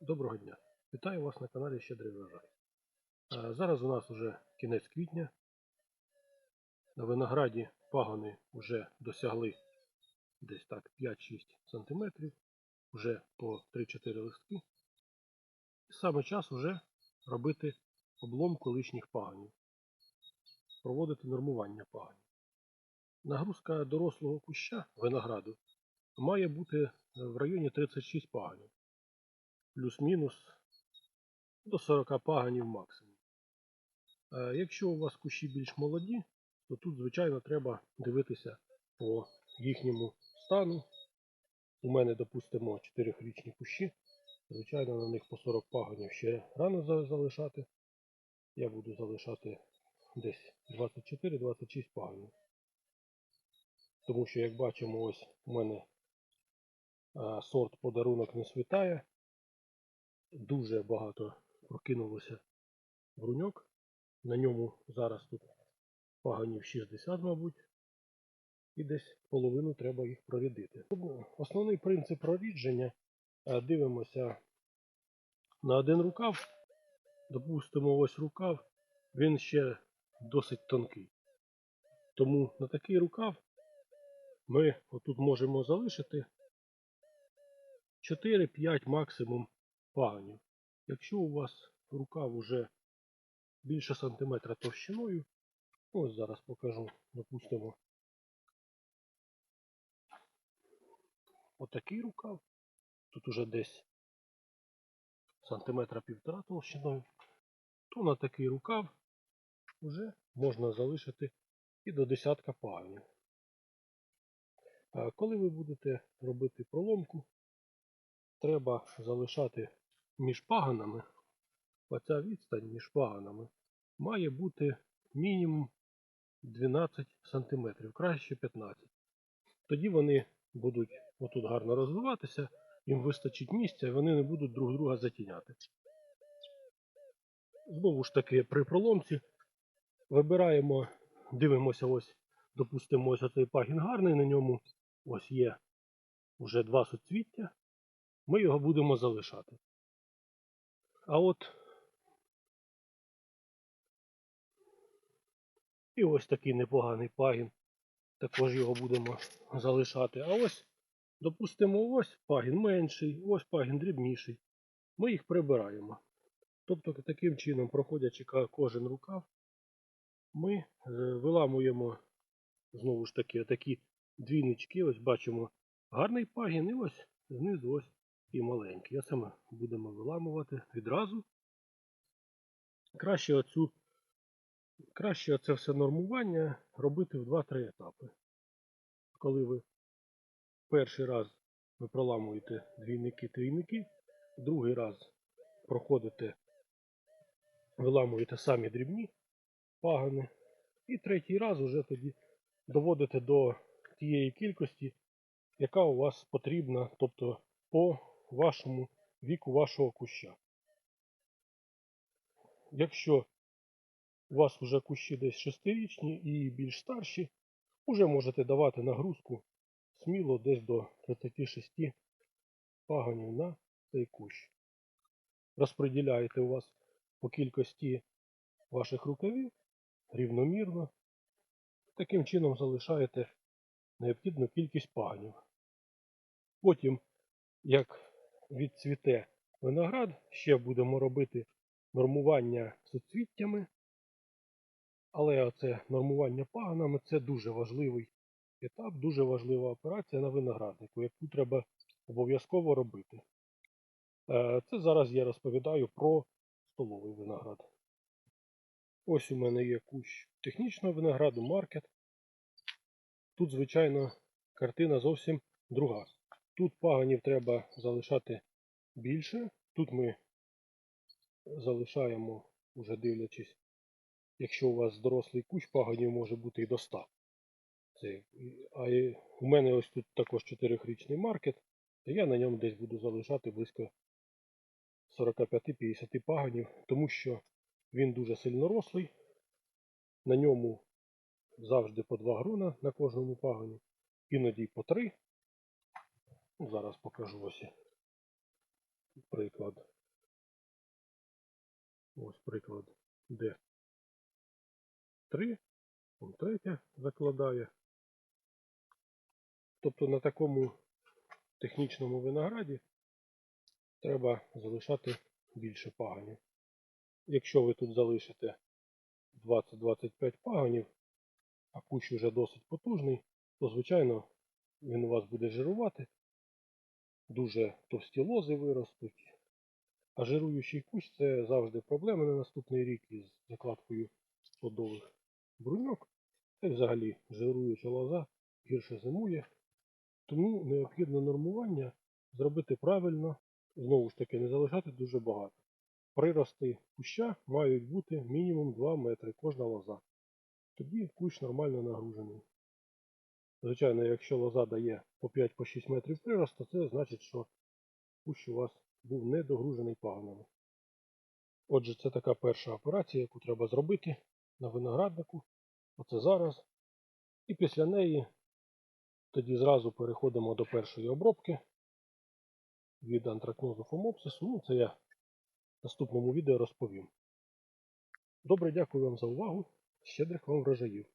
Доброго дня! Вітаю вас на каналі Щедрий врожай. Е, Зараз у нас вже кінець квітня. На винограді пагони вже досягли десь так 5-6 см, вже по 3-4 листки. І саме час вже робити обломку лишніх пагонів, проводити нормування пагонів. Нагрузка дорослого куща винограду має бути в районі 36 пагонів плюс-мінус до 40 паганів максимум. Е, Якщо у вас кущі більш молоді, то тут, звичайно, треба дивитися по їхньому стану. У мене, допустимо, 4-річні кущі. Звичайно, на них по 40 паганів ще рано залишати. Я буду залишати десь 24-26 паганів. Тому що, як бачимо, ось у мене е, сорт подарунок не світає дуже багато прокинулося бруньок. На ньому зараз тут паганів 60, мабуть, і десь половину треба їх прорядити. Основний принцип прорідження е, дивимося на один рукав. Допустимо, ось рукав, він ще досить тонкий. Тому на такий рукав ми отут можемо залишити 4-5 максимум пагонів. Якщо у вас рукав уже більше сантиметра товщиною, ось зараз покажу, допустимо, отакий рукав, тут уже десь сантиметра півтора товщиною, то на такий рукав вже можна залишити і до десятка пагонів. Коли ви будете робити проломку, треба залишати між паганами, оця відстань між паганами має бути мінімум 12 см, краще 15 Тоді вони будуть отут гарно розвиватися, їм вистачить місця і вони не будуть друг друга затіняти. Знову ж таки, при проломці вибираємо, дивимося, ось, допустимо, ось оцей пагін гарний, на ньому ось є вже два суцвіття, ми його будемо залишати. А от і ось такий непоганий пагін. Також його будемо залишати. А ось, допустимо, ось пагін менший, ось пагін дрібніший. Ми їх прибираємо. Тобто таким чином, проходячи кожен рукав, ми е, виламуємо знову ж таки такі двійнички. Ось бачимо гарний пагін, і ось знизу ось і маленький. Оце ми будемо виламувати відразу. Краще оцю, краще оце все нормування робити в 2-3 етапи. Коли ви перший раз ви проламуєте двійники-трійники, другий раз проходите, виламуєте самі дрібні пагани, і третій раз уже тоді доводите до тієї кількості, яка у вас потрібна, тобто по вашому віку вашого куща. Якщо у вас вже кущі десь шестирічні і більш старші, вже можете давати нагрузку сміло десь до 36 паганів на цей кущ. Розподіляєте у вас по кількості ваших рукавів рівномірно. Таким чином залишаєте необхідну кількість паганів. Потім, як відцвіте виноград, ще будемо робити нормування суцвіттями. Але оце нормування паганами це дуже важливий етап, дуже важлива операція на винограднику, яку треба обов'язково робити. Е, Це зараз я розповідаю про столовий виноград. Ось у мене є кущ технічного винограду, маркет. Тут, звичайно, картина зовсім друга. Тут паганів треба залишати більше. Тут ми залишаємо, уже дивлячись, якщо у вас дорослий кущ, паганів може бути і до 100. Це, а у мене ось тут також 4-річний маркет, то я на ньому десь буду залишати близько 45-50 паганів, тому що він дуже сильно рослий. На ньому завжди по 2 грона на кожному пагані, іноді по 3. Зараз покажу ось. приклад. Ось приклад, де 3, он третя закладає. Тобто на такому технічному винограді треба залишати більше паганів. Якщо ви тут залишите 20-25 паганів, а кущ вже досить потужний, то звичайно він у вас буде жирувати, дуже товсті лози виростуть. А жируючий кущ це завжди проблема на наступний рік із закладкою плодових бруньок. Та й взагалі жируюча лоза гірше зимує. Тому необхідно нормування зробити правильно, знову ж таки, не залишати дуже багато. Прирости куща мають бути мінімум 2 метри кожна лоза. Тоді кущ нормально нагружений. Звичайно, якщо лоза дає по 5-6 метрів приросту, це значить, що кущ у вас був недогружений пагонами. Отже, це така перша операція, яку треба зробити на винограднику. Оце зараз. І після неї тоді зразу переходимо до першої обробки від антракнозу фомопсису. Ну, це я в наступному відео розповім. Добре, дякую вам за увагу. Щедрих вам врожаїв!